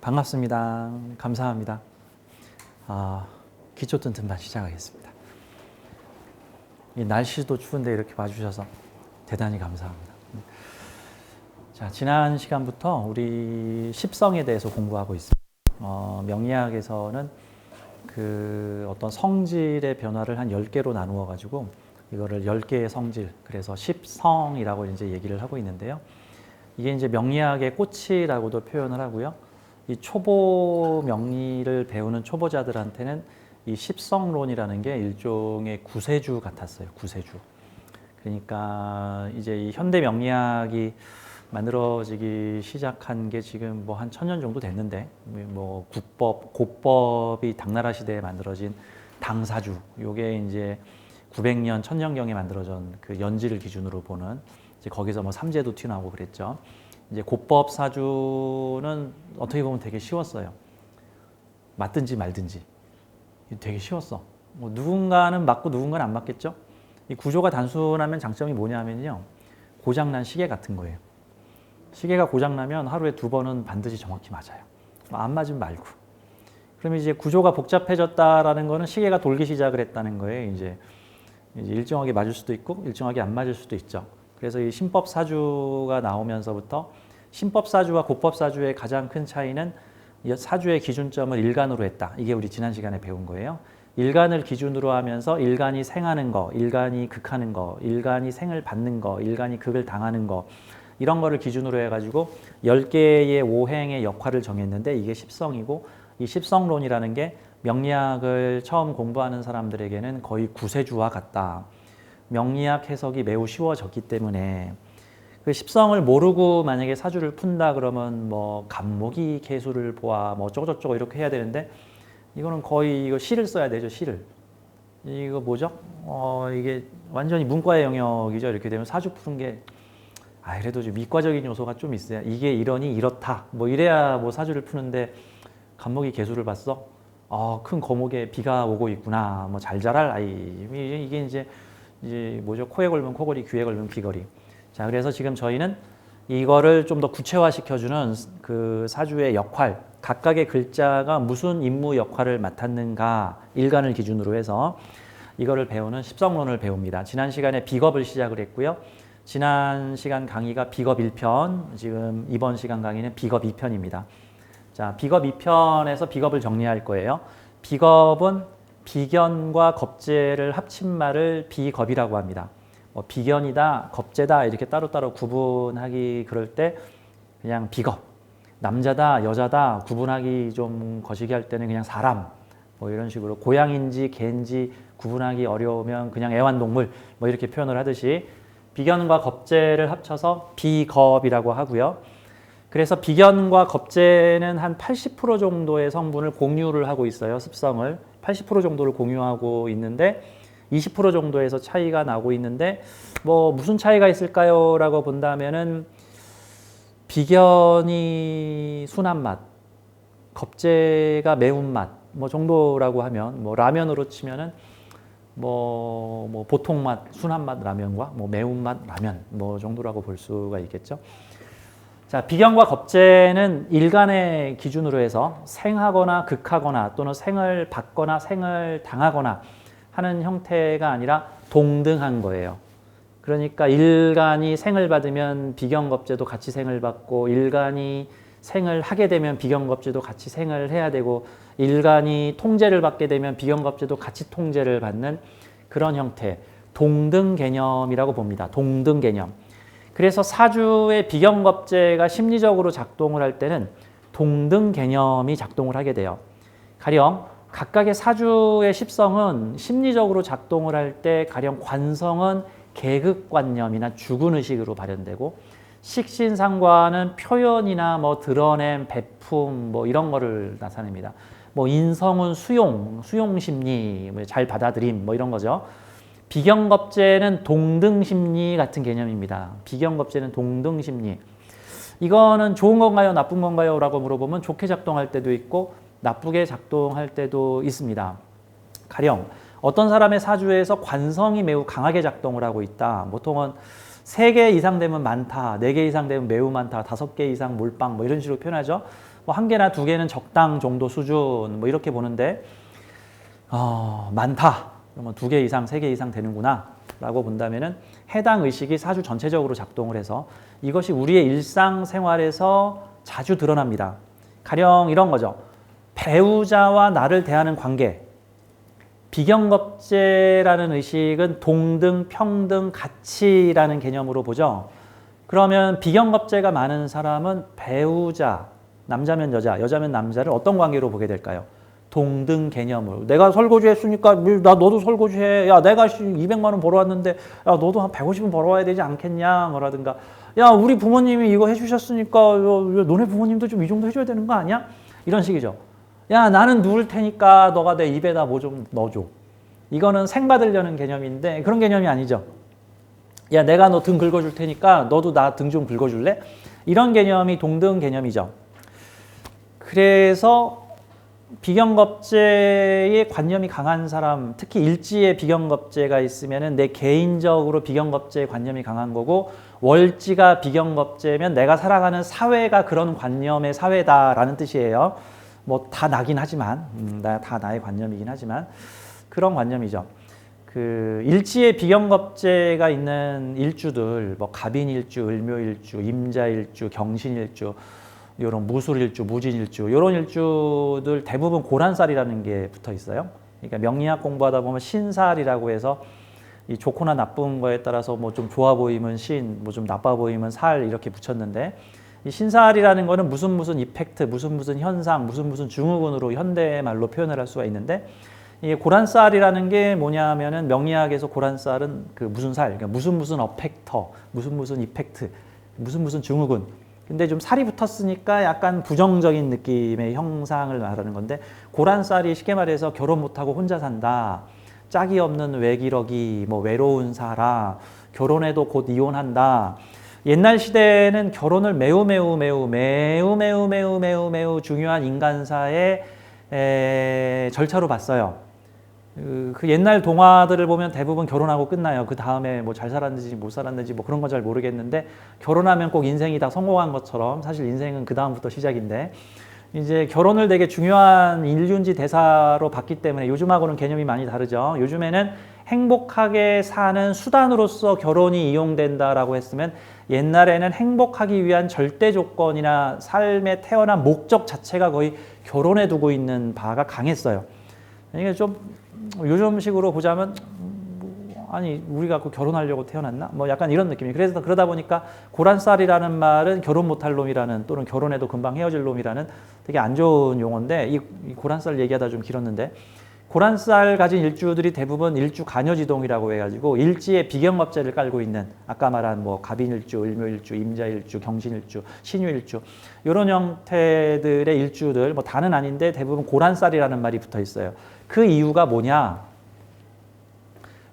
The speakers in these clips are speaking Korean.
반갑습니다. 감사합니다. 아, 기초 튼튼반 시작하겠습니다. 이 날씨도 추운데 이렇게 봐주셔서 대단히 감사합니다. 자, 지난 시간부터 우리 십성에 대해서 공부하고 있습니다. 어, 명리학에서는 그 어떤 성질의 변화를 한 10개로 나누어 가지고 이거를 10개의 성질, 그래서 십성이라고 이제 얘기를 하고 있는데요. 이게 이제 명리학의 꽃이라고도 표현을 하고요. 이 초보 명리를 배우는 초보자들한테는 이 십성론이라는 게 일종의 구세주 같았어요. 구세주. 그러니까 이제 이 현대 명리학이 만들어지기 시작한 게 지금 뭐 한 천년 정도 됐는데 뭐 국법, 고법이 당나라 시대에 만들어진 당사주 요게 이제 900년 천년경에 만들어진 그 연지를 기준으로 보는 이제 거기서 뭐 삼재도 튀어나오고 그랬죠. 이제 고법 사주는 어떻게 보면 되게 쉬웠어요. 맞든지 말든지 되게 쉬웠어. 뭐 누군가는 맞고 누군가는 안 맞겠죠. 이 구조가 단순하면 장점이 뭐냐면요, 고장난 시계 같은 거예요. 시계가 고장나면 하루에 두 번은 반드시 정확히 맞아요. 뭐안 맞으면 말고. 그러면 이제 구조가 복잡해졌다라는 거는 시계가 돌기 시작을 했다는 거예요. 이제, 이제 일정하게 맞을 수도 있고 일정하게 안 맞을 수도 있죠. 그래서 이 신법 사주가 나오면서부터 신법 사주와 고법 사주의 가장 큰 차이는 이 사주의 기준점을 일간으로 했다. 이게 우리 지난 시간에 배운 거예요. 일간을 기준으로 하면서 일간이 생하는 거, 일간이 극하는 거, 일간이 생을 받는 거, 일간이 극을 당하는 거 이런 거를 기준으로 해가지고 10개의 오행의 역할을 정했는데 이게 십성이고 이 십성론이라는 게 명리학을 처음 공부하는 사람들에게는 거의 구세주와 같다. 명리학 해석이 매우 쉬워졌기 때문에 그 십성을 모르고 만약에 사주를 푼다 그러면 뭐 간목이 개수를 보아 뭐 어쩌고저쩌고 이렇게 해야 되는데 이거는 거의 이거 시를 써야 되죠 시를 이거 뭐죠? 어 이게 완전히 문과의 영역이죠 이렇게 되면 사주 푸는 게 아, 그래도 좀 미과적인 요소가 좀 있어요. 이게 이러니 이렇다. 뭐 이래야 뭐 사주를 푸는데 간목이 개수를 봤어. 어, 큰 거목에 비가 오고 있구나. 뭐 잘 자랄 아이. 이게 이제 이제 뭐죠? 코에 걸면 코걸이, 귀에 걸면 귀걸이. 자, 그래서 지금 저희는 이거를 좀 더 구체화시켜주는 그 사주의 역할, 각각의 글자가 무슨 임무 역할을 맡았는가 일간을 기준으로 해서 이거를 배우는 십성론을 배웁니다. 지난 시간에 비겁을 시작을 했고요. 지난 시간 강의가 비겁 1편, 지금 이번 시간 강의는 비겁 2편입니다. 자, 비겁 2편에서 비겁을 정리할 거예요. 비겁은 비견과 겁재를 합친 말을 비겁이라고 합니다. 뭐 비견이다, 겁재다 이렇게 따로따로 구분하기 그럴 때 그냥 비겁. 남자다, 여자다 구분하기 좀 거시기 할 때는 그냥 사람. 뭐 이런 식으로 고양인지 개인지 구분하기 어려우면 그냥 애완동물 뭐 이렇게 표현을 하듯이 비견과 겁재를 합쳐서 비겁이라고 하고요. 그래서 비견과 겁재는 한 80% 정도의 성분을 공유를 하고 있어요. 습성을 80% 정도를 공유하고 있는데 20% 정도에서 차이가 나고 있는데 뭐 무슨 차이가 있을까요?라고 본다면은 비견이 순한 맛, 겁재가 매운 맛, 뭐 정도라고 하면 뭐 라면으로 치면은 뭐, 뭐 보통 맛, 순한 맛 라면과 뭐 매운 맛 라면 뭐 정도라고 볼 수가 있겠죠. 자, 비견과 겁재는 일간의 기준으로 해서 생하거나 극하거나 또는 생을 받거나 생을 당하거나 하는 형태가 아니라 동등한 거예요. 그러니까 일간이 생을 받으면 비견겁제도 같이 생을 받고 일간이 생을 하게 되면 비견겁제도 같이 생을 해야 되고 일간이 통제를 받게 되면 비견겁제도 같이 통제를 받는 그런 형태 동등 개념이라고 봅니다. 동등 개념. 그래서 사주의 비견겁제가 심리적으로 작동을 할 때는 동등 개념이 작동을 하게 돼요. 가령 각각의 사주의 십성은 심리적으로 작동을 할 때 가령 관성은 계급관념이나 죽은의식으로 발현되고 식신상관은 표현이나 뭐 드러냄, 배품 뭐 이런 거를 나타냅니다. 뭐 인성은 수용, 수용심리, 뭐잘 받아들임 뭐 이런 거죠. 비경겁제는 동등심리 같은 개념입니다. 비경겁제는 동등심리. 이거는 좋은 건가요? 나쁜 건가요? 라고 물어보면 좋게 작동할 때도 있고 나쁘게 작동할 때도 있습니다. 가령 어떤 사람의 사주에서 관성이 매우 강하게 작동을 하고 있다. 보통은 세개 이상 되면 많다, 네개 이상 되면 매우 많다, 다섯 개 이상 몰빵 뭐 이런 식으로 표현하죠. 뭐 한 개나 두 개는 적당 정도 수준 뭐 이렇게 보는데 어, 많다. 그러면 두 개 이상, 세 개 이상 되는구나. 라고 본다면은 해당 의식이 사주 전체적으로 작동을 해서 이것이 우리의 일상 생활에서 자주 드러납니다. 가령 이런 거죠. 배우자와 나를 대하는 관계. 비경겁제라는 의식은 동등, 평등, 가치라는 개념으로 보죠. 그러면 비경겁제가 많은 사람은 배우자, 남자면 여자, 여자면 남자를 어떤 관계로 보게 될까요? 동등 개념으로. 내가 설거지 했으니까 나 너도 설거지 해. 야, 내가 200만 원 벌어 왔는데 야, 너도 한 150은 벌어 와야 되지 않겠냐? 뭐라든가. 야, 우리 부모님이 이거 해 주셨으니까 야, 야, 너네 부모님도 좀 이 정도 해 줘야 되는 거 아니야? 이런 식이죠. 야, 나는 누울 테니까 너가 내 입에다 뭐 좀 넣어 줘. 이거는 생 받으려는 개념인데 그런 개념이 아니죠. 야, 내가 너 등 긁어 줄 테니까 너도 나 등 좀 긁어 줄래? 이런 개념이 동등 개념이죠. 그래서 비경겁제의 관념이 강한 사람, 특히 일지에 비경겁제가 있으면은 내 개인적으로 비경겁제의 관념이 강한 거고 월지가 비경겁제면 내가 살아가는 사회가 그런 관념의 사회다라는 뜻이에요. 뭐 다 나긴 하지만, 음, 나, 다 나의 관념이긴 하지만 그런 관념이죠. 그 일지에 비경겁제가 있는 일주들, 뭐 갑인일주, 을묘일주, 임자일주, 경신일주 이런 무술일주, 무진일주 이런 일주들 대부분 고란살이라는 게 붙어 있어요. 그러니까 명리학 공부하다 보면 신살이라고 해서 이 좋거나 나쁜 거에 따라서 뭐 좀 좋아 보이면 신, 뭐 좀 나빠 보이면 살 이렇게 붙였는데 이 신살이라는 거는 무슨 무슨 이펙트, 무슨 무슨 현상, 무슨 무슨 증후군으로 현대 말로 표현을 할 수가 있는데 이게 고란살이라는 게 뭐냐면은 명리학에서 고란살은 그 무슨 살, 그러니까 무슨 무슨 어펙터, 무슨 무슨 이펙트, 무슨 무슨 증후군. 근데 좀 살이 붙었으니까 약간 부정적인 느낌의 형상을 말하는 건데 고란살이 쉽게 말해서 결혼 못하고 혼자 산다. 짝이 없는 외기러기, 뭐 외로운 사람, 결혼해도 곧 이혼한다. 옛날 시대에는 결혼을 매우 매우 매우 매우 매우 매우 매우 매우 중요한 인간사의 에, 절차로 봤어요. 그, 그 옛날 동화들을 보면 대부분 결혼하고 끝나요. 그 다음에 뭐 잘 살았는지 못 살았는지 뭐 그런 건 잘 모르겠는데 결혼하면 꼭 인생이 다 성공한 것처럼 사실 인생은 그 다음부터 시작인데 이제 결혼을 되게 중요한 인륜지 대사로 봤기 때문에 요즘하고는 개념이 많이 다르죠. 요즘에는 행복하게 사는 수단으로서 결혼이 이용된다라고 했으면 옛날에는 행복하기 위한 절대 조건이나 삶에 태어난 목적 자체가 거의 결혼에 두고 있는 바가 강했어요. 이게 좀 요즘식으로 보자면 뭐, 아니 우리가 그 결혼하려고 태어났나? 뭐 약간 이런 느낌이. 그래서 그러다 보니까 고란살이라는 말은 결혼 못할 놈이라는 또는 결혼해도 금방 헤어질 놈이라는 되게 안 좋은 용어인데 이, 이 고란살 얘기하다 좀 길었는데 고란살 가진 일주들이 대부분 일주 간여지동이라고 해가지고 일지에 비경겁제를 깔고 있는 아까 말한 뭐 갑인일주, 을묘일주, 임자일주, 경신일주, 신유일주 이런 형태들의 일주들 뭐 다는 아닌데 대부분 고란살이라는 말이 붙어 있어요. 그 이유가 뭐냐?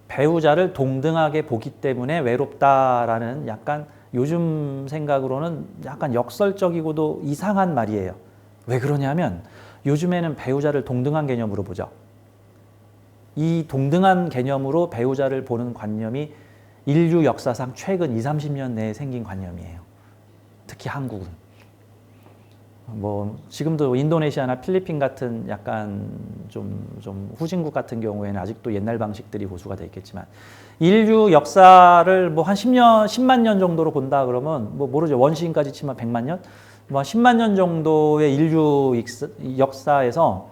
배우자를 동등하게 보기 때문에 외롭다라는 약간 요즘 생각으로는 약간 역설적이고도 이상한 말이에요. 왜 그러냐면 요즘에는 배우자를 동등한 개념으로 보죠. 이 동등한 개념으로 배우자를 보는 관념이 인류 역사상 최근 2, 30년 내에 생긴 관념이에요. 특히 한국은. 뭐 지금도 인도네시아나 필리핀 같은 약간 좀, 좀 후진국 같은 경우에는 아직도 옛날 방식들이 고수가 돼 있겠지만 인류 역사를 뭐 한 10년, 10만 년 정도로 본다 그러면 뭐 모르죠. 원시인까지 치면 100만 년? 뭐 10만 년 정도의 인류 역사에서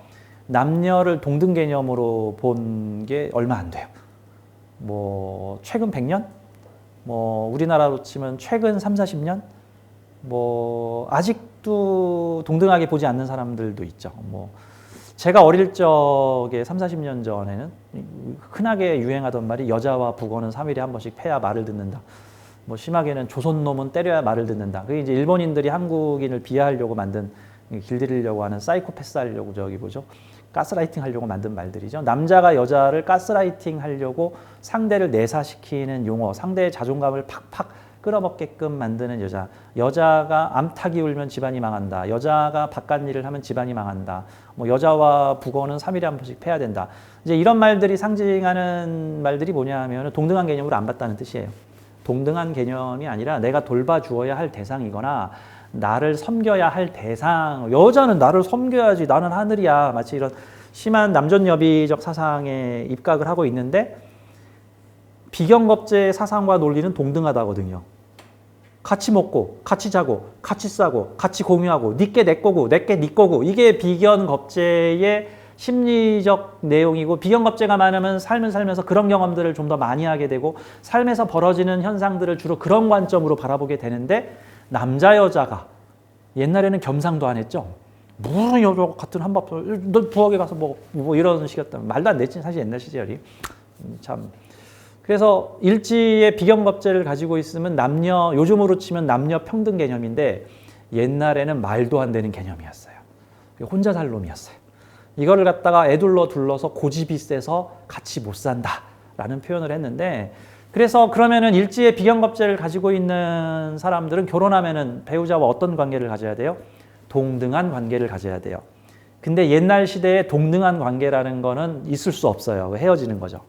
남녀를 동등 개념으로 본 게 얼마 안 돼요. 뭐 최근 100년? 뭐 우리나라로 치면 최근 3, 40년? 뭐 아직도 동등하게 보지 않는 사람들도 있죠. 뭐 제가 어릴 적에 3, 40년 전에는 흔하게 유행하던 말이 여자와 북어는 3일에 한 번씩 패야 말을 듣는다. 뭐 심하게는 조선놈은 때려야 말을 듣는다. 그게 이제 일본인들이 한국인을 비하하려고 만든 길들이려고 하는 사이코패스 하려고 저기 보죠. 가스라이팅 하려고 만든 말들이죠. 남자가 여자를 가스라이팅 하려고 상대를 내사시키는 용어, 상대의 자존감을 팍팍 끌어먹게끔 만드는 여자. 여자가 암탉이 울면 집안이 망한다. 여자가 바깥 일을 하면 집안이 망한다. 뭐 여자와 북어는 3일에 한 번씩 패야 된다. 이제 이런 말들이 상징하는 말들이 뭐냐 하면 동등한 개념으로 안 봤다는 뜻이에요. 동등한 개념이 아니라 내가 돌봐주어야 할 대상이거나 나를 섬겨야 할 대상. 여자는 나를 섬겨야지. 나는 하늘이야. 마치 이런 심한 남존여비적 사상에 입각을 하고 있는데 비경겁제 사상과 논리는 동등하다거든요. 같이 먹고, 같이 자고, 같이 싸고, 같이 공유하고, 니께 내 거고, 내께 네 거고, 이게 비견 겁제의 심리적 내용이고, 비견 겁제가 많으면 삶을 살면서 그런 경험들을 좀 더 많이 하게 되고, 삶에서 벌어지는 현상들을 주로 그런 관점으로 바라보게 되는데, 남자, 여자가 옛날에는 겸상도 안 했죠. 무슨 여자 같은 한밥을, 너 부엌에 가서 뭐, 뭐 이런 식이었다. 말도 안 됐지, 사실 옛날 시절이. 음, 참. 그래서 일지의 비경겁제를 가지고 있으면 남녀 요즘으로 치면 남녀 평등 개념인데 옛날에는 말도 안 되는 개념이었어요. 혼자 살 놈이었어요. 이거를 갖다가 애둘러 둘러서 고집이 세서 같이 못 산다 라는 표현을 했는데 그래서 그러면은 일지의 비경겁제를 가지고 있는 사람들은 결혼하면은 배우자와 어떤 관계를 가져야 돼요? 동등한 관계를 가져야 돼요. 근데 옛날 시대에 동등한 관계라는 거는 있을 수 없어요. 헤어지는 거죠.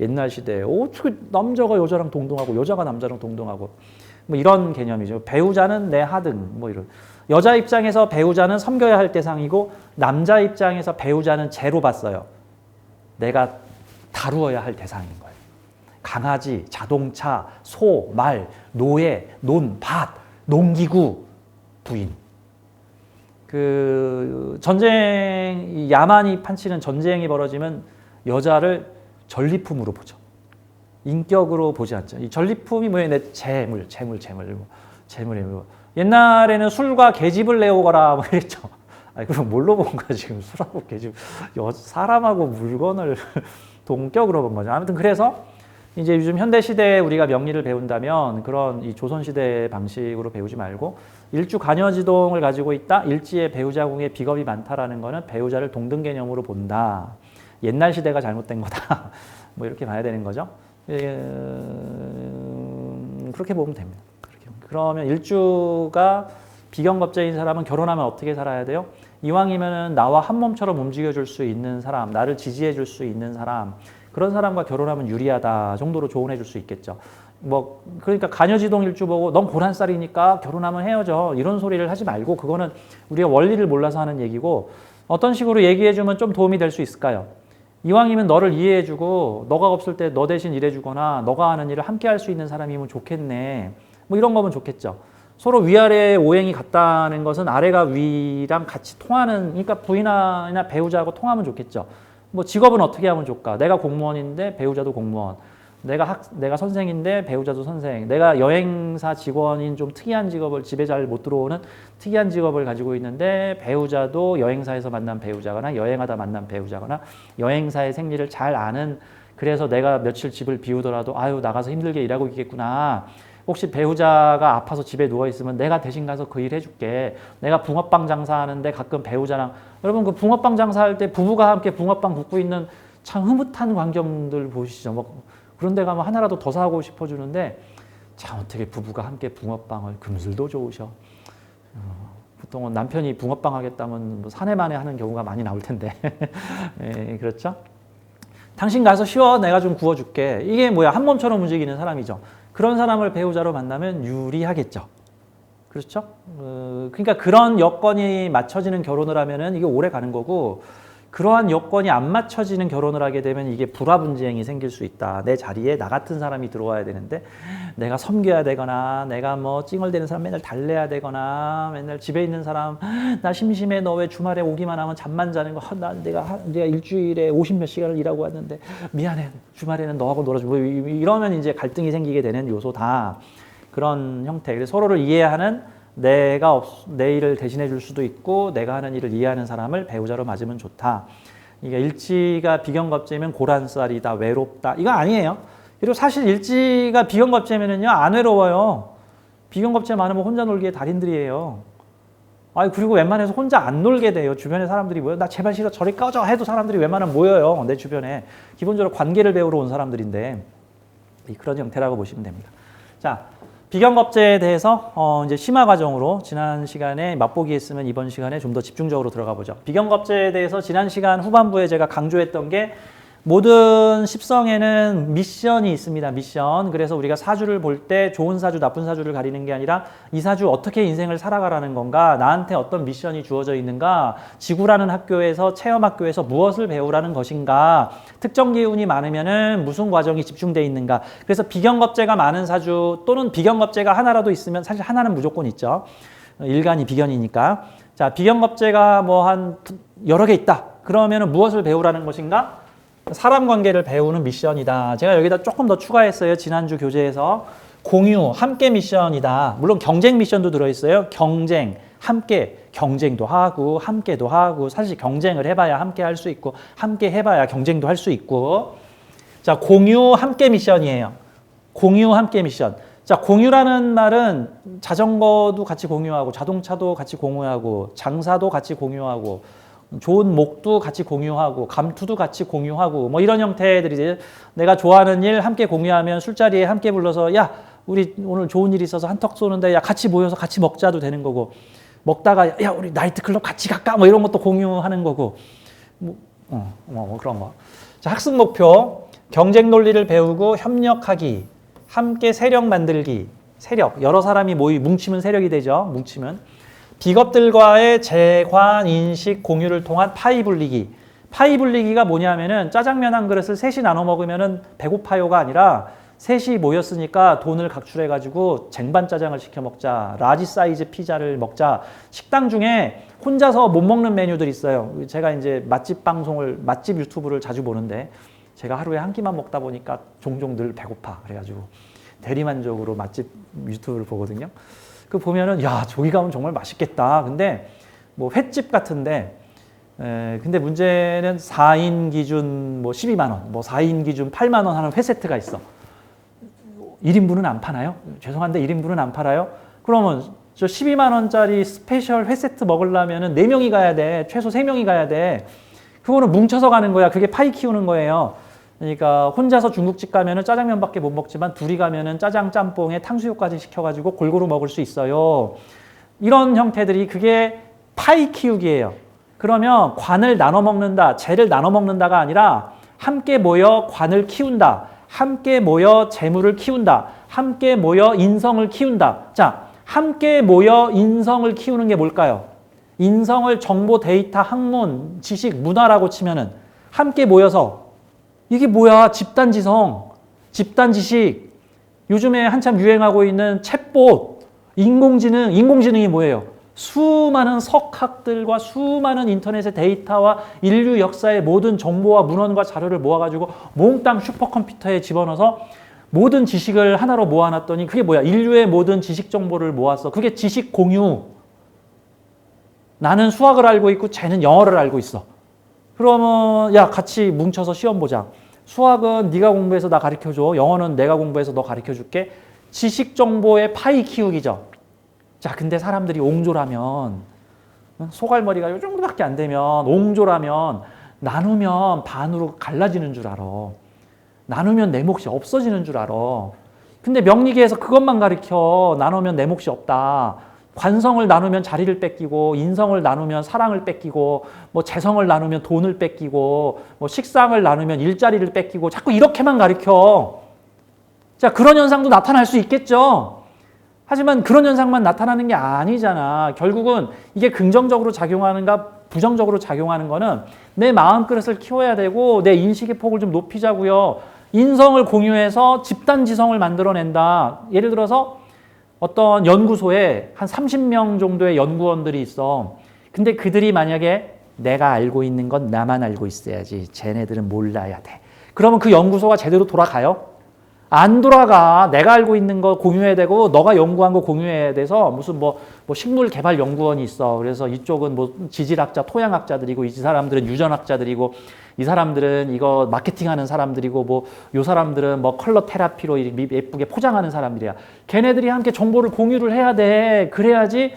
옛날 시대에 어떻게 남자가 여자랑 동등하고 여자가 남자랑 동등하고 뭐 이런 개념이죠. 배우자는 내 하등 뭐 이런 여자 입장에서 배우자는 섬겨야 할 대상이고 남자 입장에서 배우자는 죄로 봤어요. 내가 다루어야 할 대상인 거예요. 강아지, 자동차, 소, 말, 노예, 논, 밭, 농기구, 부인. 그 전쟁 야만이 판치는 전쟁이 벌어지면 여자를 전리품으로 보죠. 인격으로 보지 않죠. 이 전리품이 뭐예요? 내 재물, 재물, 재물, 재물이 뭐. 옛날에는 술과 계집을 내오거라 뭐 이랬죠. 아니 그럼 뭘로 본 거야 지금 술하고 계집, 여, 사람하고 물건을 동격으로 본 거죠. 아무튼 그래서 이제 요즘 현대 시대에 우리가 명리를 배운다면 그런 이 조선 시대 방식으로 배우지 말고 일주 간여지동을 가지고 있다. 일지의 배우자궁에 비겁이 많다라는 거는 배우자를 동등 개념으로 본다. 옛날 시대가 잘못된 거다. 뭐 이렇게 봐야 되는 거죠. 음, 그렇게 보면 됩니다. 그러면 일주가 비경겁제인 사람은 결혼하면 어떻게 살아야 돼요? 이왕이면은 나와 한 몸처럼 움직여 줄 수 있는 사람, 나를 지지해 줄 수 있는 사람, 그런 사람과 결혼하면 유리하다 정도로 조언해 줄 수 있겠죠. 뭐 그러니까 간여지동 일주 보고 넌 고란쌀이니까 결혼하면 헤어져 이런 소리를 하지 말고 그거는 우리가 원리를 몰라서 하는 얘기고 어떤 식으로 얘기해 주면 좀 도움이 될 수 있을까요? 이왕이면 너를 이해해 주고 너가 없을 때 너 대신 일해 주거나 너가 하는 일을 함께 할 수 있는 사람이면 좋겠네. 뭐 이런 거면 좋겠죠. 서로 위아래 오행이 같다는 것은 아래가 위랑 같이 통하는 그러니까 부인이나 배우자하고 통하면 좋겠죠. 뭐 직업은 어떻게 하면 좋을까? 내가 공무원인데 배우자도 공무원. 내가 학, 내가 선생인데 배우자도 선생. 내가 여행사 직원인 좀 특이한 직업을 집에 잘 못 들어오는 특이한 직업을 가지고 있는데 배우자도 여행사에서 만난 배우자거나 여행하다 만난 배우자거나 여행사의 생리를 잘 아는 그래서 내가 며칠 집을 비우더라도 아유 나가서 힘들게 일하고 있겠구나. 혹시 배우자가 아파서 집에 누워 있으면 내가 대신 가서 그 일 해줄게. 내가 붕어빵 장사하는데 가끔 배우자랑 여러분 그 붕어빵 장사할 때 부부가 함께 붕어빵 굽고 있는 참 흐뭇한 광경들 보시죠. 뭐 그런 데 가면 하나라도 더 사고 싶어주는데 참 어떻게 부부가 함께 붕어빵을 금슬도 좋으셔. 어, 보통은 남편이 붕어빵 하겠다면 뭐 사내만에 하는 경우가 많이 나올 텐데. 예, 그렇죠? 당신 가서 쉬어 내가 좀 구워줄게. 이게 뭐야 한 몸처럼 움직이는 사람이죠. 그런 사람을 배우자로 만나면 유리하겠죠. 그렇죠? 어, 그러니까 그런 여건이 맞춰지는 결혼을 하면은 이게 오래 가는 거고 그러한 여건이 안 맞춰지는 결혼을 하게 되면 이게 불화 분쟁이 생길 수 있다. 내 자리에 나 같은 사람이 들어와야 되는데 내가 섬겨야 되거나 내가 뭐 찡얼대는 사람 맨날 달래야 되거나 맨날 집에 있는 사람 나 심심해 너 왜 주말에 오기만 하면 잠만 자는 거 나 내가 하- 내가 일주일에 50몇 시간을 일하고 왔는데 미안해 주말에는 너하고 놀아줘 뭐 이- 이러면 이제 갈등이 생기게 되는 요소다. 그런 형태. 서로를 이해하는 내가 없, 내 일을 대신해 줄 수도 있고 내가 하는 일을 이해하는 사람을 배우자로 맞으면 좋다. 이게 일지가 비경겁제면 고란쌀이다, 외롭다. 이거 아니에요. 그리고 사실 일지가 비경겁제면은요 안 외로워요. 비경겁제 많으면 혼자 놀기에 달인들이에요. 아 그리고 웬만해서 혼자 안 놀게 돼요. 주변에 사람들이 모여. 나 제발 싫어. 저리 꺼져. 해도 사람들이 웬만하면 모여요. 내 주변에. 기본적으로 관계를 배우러 온 사람들이 이 그런 형태라고 보시면 됩니다. 자, 비경겁제에 대해서 어 이제 심화 과정으로 지난 시간에 맛보기 했으면 이번 시간에 좀 더 집중적으로 들어가 보죠. 비경겁제에 대해서 지난 시간 후반부에 제가 강조했던 게 모든 십성에는 미션이 있습니다. 미션. 그래서 우리가 사주를 볼 때 좋은 사주, 나쁜 사주를 가리는 게 아니라 이 사주 어떻게 인생을 살아가라는 건가, 나한테 어떤 미션이 주어져 있는가, 지구라는 학교에서 체험 학교에서 무엇을 배우라는 것인가, 특정 기운이 많으면은 무슨 과정이 집중돼 있는가. 그래서 비경겁제가 많은 사주 또는 비경겁제가 하나라도 있으면 사실 하나는 무조건 있죠. 일간이 비견이니까. 자, 비경겁제가 뭐 한 여러 개 있다. 그러면은 무엇을 배우라는 것인가? 사람 관계를 배우는 미션이다. 제가 여기다 조금 더 추가했어요. 지난주 교재에서 공유, 함께 미션이다. 물론 경쟁 미션도 들어있어요. 경쟁, 함께 경쟁도 하고 함께도 하고 사실 경쟁을 해봐야 함께 할 수 있고 함께 해봐야 경쟁도 할 수 있고 자 공유 함께 미션이에요. 공유 함께 미션. 자 공유라는 말은 자전거도 같이 공유하고 자동차도 같이 공유하고 장사도 같이 공유하고 좋은 목도 같이 공유하고 감투도 같이 공유하고 뭐 이런 형태들이 내가 좋아하는 일 함께 공유하면 술자리에 함께 불러서 야 우리 오늘 좋은 일 있어서 한턱 쏘는데 야 같이 모여서 같이 먹자도 되는 거고 먹다가 야 우리 나이트클럽 같이 갈까? 뭐 이런 것도 공유하는 거고. 뭐, 어, 뭐 그런 거. 자 학습 목표. 경쟁 논리를 배우고 협력하기. 함께 세력 만들기. 세력. 여러 사람이 모이 뭉치면 세력이 되죠 뭉치면 비겁들과의 재관, 인식, 공유를 통한 파이 분리기. 파이 분리기가 뭐냐면은 짜장면 한 그릇을 셋이 나눠 먹으면은 배고파요가 아니라 셋이 모였으니까 돈을 각출해 가지고 쟁반 짜장을 시켜 먹자. 라지 사이즈 피자를 먹자. 식당 중에 혼자서 못 먹는 메뉴들 있어요. 제가 이제 맛집 방송을, 맛집 유튜브를 자주 보는데 제가 하루에 한 끼만 먹다 보니까 종종 늘 배고파. 그래 가지고 대리만족으로 맛집 유튜브를 보거든요. 그 보면은 야 저기 가면 정말 맛있겠다. 근데 뭐 횟집 같은데 에, 근데 문제는 4인 기준 뭐 12만 원, 뭐 4인 기준 8만 원 하는 회 세트가 있어. 1인분은 안 파나요? 죄송한데 1인분은 안 팔아요? 그러면 저 12만 원짜리 스페셜 회 세트 먹으려면은 4명이 가야 돼. 최소 3명이 가야 돼. 그거는 뭉쳐서 가는 거야. 그게 파이 키우는 거예요. 그러니까 혼자서 중국집 가면은 짜장면밖에 못 먹지만 둘이 가면은 짜장 짬뽕에 탕수육까지 시켜가지고 골고루 먹을 수 있어요. 이런 형태들이 그게 파이 키우기예요. 그러면 관을 나눠 먹는다, 재를 나눠 먹는다가 아니라 함께 모여 관을 키운다, 함께 모여 재물을 키운다, 함께 모여 인성을 키운다. 자, 함께 모여 인성을 키우는 게 뭘까요? 인성을 정보, 데이터, 학문, 지식, 문화라고 치면은 함께 모여서 이게 뭐야? 집단지성, 집단지식. 요즘에 한참 유행하고 있는 챗봇, 인공지능, 인공지능이 뭐예요? 수많은 석학들과 수많은 인터넷의 데이터와 인류 역사의 모든 정보와 문헌과 자료를 모아가지고 몽땅 슈퍼컴퓨터에 집어넣어서 모든 지식을 하나로 모아놨더니 그게 뭐야? 인류의 모든 지식 정보를 모았어. 그게 지식 공유. 나는 수학을 알고 있고 쟤는 영어를 알고 있어. 그러면 야 같이 뭉쳐서 시험 보자. 수학은 네가 공부해서 나 가르쳐 줘. 영어는 내가 공부해서 너 가르쳐 줄게. 지식 정보의 파이 키우기죠. 자, 근데 사람들이 옹졸하면 소갈머리가 요 정도밖에 안 되면 옹졸하면 나누면 반으로 갈라지는 줄 알아. 나누면 내 몫이 없어지는 줄 알아. 근데 명리계에서 그것만 가르쳐 나누면 내 몫이 없다. 관성을 나누면 자리를 뺏기고 인성을 나누면 사랑을 뺏기고 뭐 재성을 나누면 돈을 뺏기고 뭐 식상을 나누면 일자리를 뺏기고 자꾸 이렇게만 가르쳐. 자, 그런 현상도 나타날 수 있겠죠. 하지만 그런 현상만 나타나는 게 아니잖아. 결국은 이게 긍정적으로 작용하는가 부정적으로 작용하는 거는 내 마음그릇을 키워야 되고 내 인식의 폭을 좀 높이자고요. 인성을 공유해서 집단 지성을 만들어낸다. 예를 들어서 어떤 연구소에 한 30명 정도의 연구원들이 있어. 근데 그들이 만약에 내가 알고 있는 건 나만 알고 있어야지. 쟤네들은 몰라야 돼. 그러면 그 연구소가 제대로 돌아가요? 안 돌아가. 내가 알고 있는 거 공유해야 되고, 너가 연구한 거 공유해야 돼서 무슨 뭐, 뭐 식물 개발 연구원이 있어. 그래서 이쪽은 뭐 지질학자, 토양학자들이고, 이 사람들은 유전학자들이고, 이 사람들은 이거 마케팅하는 사람들이고, 뭐, 요 사람들은 뭐 컬러 테라피로 예쁘게 포장하는 사람들이야. 걔네들이 함께 정보를 공유를 해야 돼. 그래야지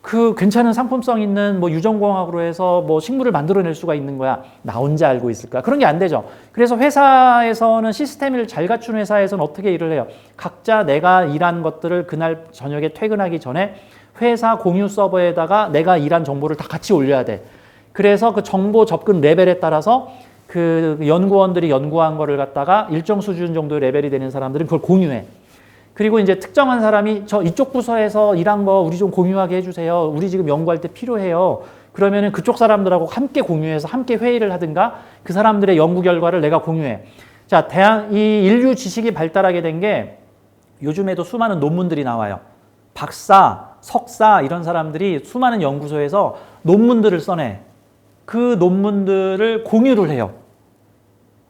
그 괜찮은 상품성 있는 뭐 유전공학으로 해서 뭐 식물을 만들어낼 수가 있는 거야. 나 혼자 알고 있을까? 그런 게 안 되죠. 그래서 회사에서는 시스템을 잘 갖춘 회사에서는 어떻게 일을 해요? 각자 내가 일한 것들을 그날 저녁에 퇴근하기 전에 회사 공유 서버에다가 내가 일한 정보를 다 같이 올려야 돼. 그래서 그 정보 접근 레벨에 따라서 그 연구원들이 연구한 거를 갖다가 일정 수준 정도의 레벨이 되는 사람들은 그걸 공유해. 그리고 이제 특정한 사람이 저 이쪽 부서에서 일한 거 우리 좀 공유하게 해주세요. 우리 지금 연구할 때 필요해요. 그러면은 그쪽 사람들하고 함께 공유해서 함께 회의를 하든가 그 사람들의 연구 결과를 내가 공유해. 자, 대한 이 인류 지식이 발달하게 된 게 요즘에도 수많은 논문들이 나와요. 박사, 석사 이런 사람들이 수많은 연구소에서 논문들을 써내. 그 논문들을 공유를 해요.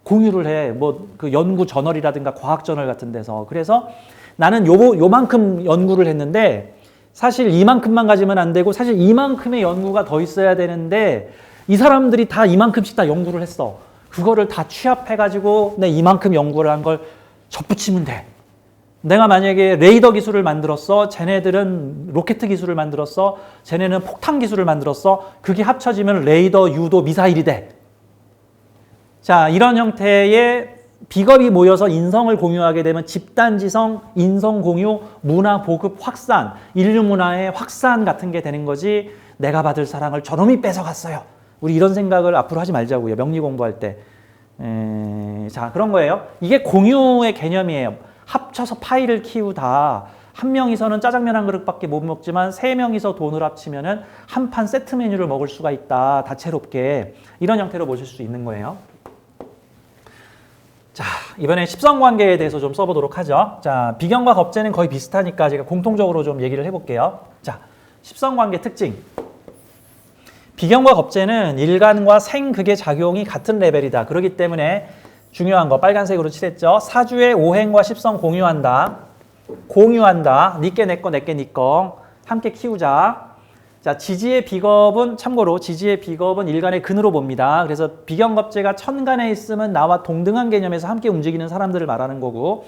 공유를 해. 뭐 그 연구 저널이라든가 과학 저널 같은 데서. 그래서 나는 요 요만큼 연구를 했는데 사실 이만큼만 가지면 안 되고 사실 이만큼의 연구가 더 있어야 되는데 이 사람들이 다 이만큼씩 다 연구를 했어. 그거를 다 취합해 가지고 내 이만큼 연구를 한 걸 접붙이면 돼. 내가 만약에 레이더 기술을 만들었어. 쟤네들은 로켓 기술을 만들었어. 쟤네는 폭탄 기술을 만들었어. 그게 합쳐지면 레이더, 유도, 미사일이 돼. 자, 이런 형태의 비겁이 모여서 인성을 공유하게 되면 집단지성, 인성 공유, 문화 보급 확산, 인류 문화의 확산 같은 게 되는 거지 내가 받을 사랑을 저놈이 뺏어갔어요. 우리 이런 생각을 앞으로 하지 말자고요. 명리 공부할 때. 에, 자, 그런 거예요. 이게 공유의 개념이에요. 합쳐서 파이를 키우다. 한 명이서는 짜장면 한 그릇밖에 못 먹지만 세 명이서 돈을 합치면은 한 판 세트 메뉴를 먹을 수가 있다. 다채롭게. 이런 형태로 보실 수 있는 거예요. 자, 이번에 십성 관계에 대해서 좀 써보도록 하죠. 자, 비경과 겁제는 거의 비슷하니까 제가 공통적으로 좀 얘기를 해볼게요. 자, 십성 관계 특징. 비경과 겁제는 일간과 생극의 작용이 같은 레벨이다. 그렇기 때문에 중요한 거 빨간색으로 칠했죠. 사주의 오행과 십성 공유한다. 공유한다. 니께 내꺼 내께 니꺼. 함께 키우자. 자, 지지의 비겁은 참고로 지지의 비겁은 일간의 근으로 봅니다. 그래서 비경겁제가 천간에 있으면 나와 동등한 개념에서 함께 움직이는 사람들을 말하는 거고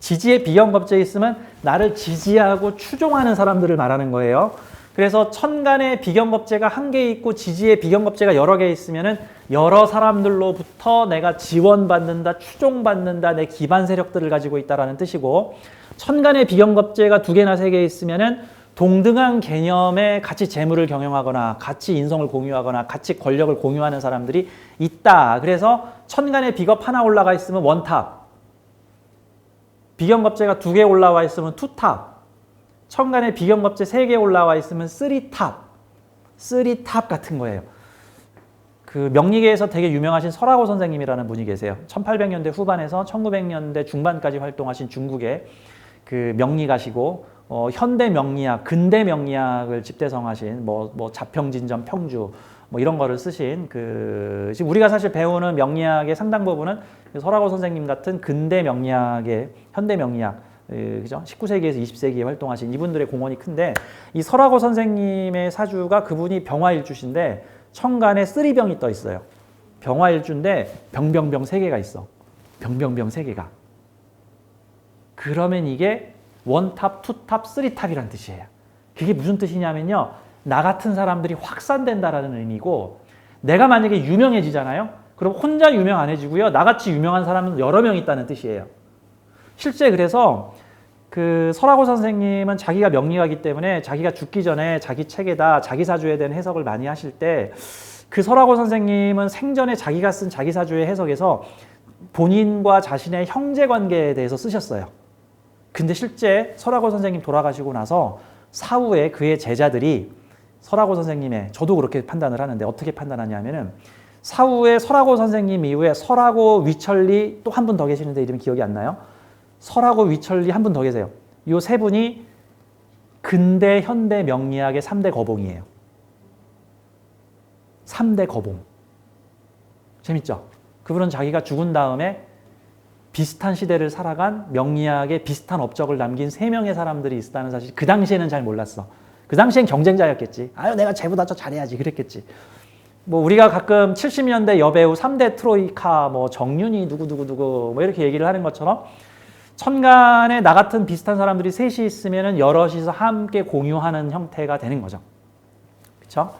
지지의 비경겁제에 있으면 나를 지지하고 추종하는 사람들을 말하는 거예요. 그래서 천간에 비경겁제가 한 개 있고 지지의 비경겁제가 여러 개 있으면은 여러 사람들로부터 내가 지원받는다, 추종받는다, 내 기반 세력들을 가지고 있다라는 뜻이고 천간에 비경겁제가 두 개나 세 개 있으면은 동등한 개념에 같이 재물을 경영하거나 같이 인성을 공유하거나 같이 권력을 공유하는 사람들이 있다. 그래서 천간에 비겁 하나 올라가 있으면 원탑. 비경겁제가 두 개 올라와 있으면 투탑. 천간에 비경겁제 세개 올라와 있으면 쓰리탑. 쓰리탑 같은 거예요. 그 명리계에서 되게 유명하신 설하고 선생님이라는 분이 계세요. 1800년대 후반에서 1900년대 중반까지 활동하신 중국의 그 명리가시고 어, 현대 명리학, 근대 명리학을 집대성하신 뭐, 뭐 자평진전, 평주 뭐 이런 거를 쓰신 그 지금 우리가 사실 배우는 명리학의 상당 부분은 설하고 선생님 같은 근대 명리학의 현대 명리학 예, 그죠? 19세기에서 20세기에 활동하신 이분들의 공헌이 큰데 이 설하고 선생님의 사주가 그분이 병화일주신데 천간에 쓰리병이 떠 있어요. 병화일주인데 병병병 세 개가 있어. 병병병 세 개가. 그러면 이게 원탑, 투탑, 쓰리탑이란 뜻이에요. 그게 무슨 뜻이냐면요. 나 같은 사람들이 확산된다라는 의미고 내가 만약에 유명해지잖아요. 그럼 혼자 유명 안 해지고요. 나같이 유명한 사람은 여러 명 있다는 뜻이에요. 실제 그래서 그 설하고 선생님은 자기가 명리가기 때문에 자기가 죽기 전에 자기 책에다 자기 사주에 대한 해석을 많이 하실 때 그 설하고 선생님은 생전에 자기가 쓴 자기 사주의 해석에서 본인과 자신의 형제 관계에 대해서 쓰셨어요. 근데 실제 설하고 선생님 돌아가시고 나서 사후에 그의 제자들이 설하고 선생님의 저도 그렇게 판단을 하는데 어떻게 판단하냐면은 사후에 설하고 선생님 이후에 설하고 위철리 또 한 분 더 계시는데 이름이 기억이 안 나요. 설하고 위철리 한 분 더 계세요. 이 세 분이 근대 현대 명리학의 3대 거봉이에요. 3대 거봉. 재밌죠? 그분은 자기가 죽은 다음에 비슷한 시대를 살아간 명리학의 비슷한 업적을 남긴 세 명의 사람들이 있다는 사실 그 당시에는 잘 몰랐어. 그 당시엔 경쟁자였겠지. 아유 내가 쟤보다 더 잘해야지 그랬겠지. 뭐 우리가 가끔 70년대 여배우 3대 트로이카 뭐 정윤이 누구 누구 누구 뭐 이렇게 얘기를 하는 것처럼 천간에 나 같은 비슷한 사람들이 셋이 있으면 여럿이서 함께 공유하는 형태가 되는 거죠. 그렇죠?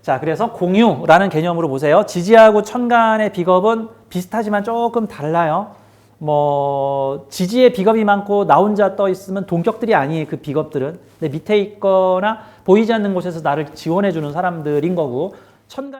자, 그래서 공유라는 개념으로 보세요. 지지하고 천간의 비겁은 비슷하지만 조금 달라요. 뭐 지지의 비겁이 많고 나 혼자 떠 있으면 동격들이 아니에요. 그 비겁들은. 근데 밑에 있거나 보이지 않는 곳에서 나를 지원해 주는 사람들인 거고 천간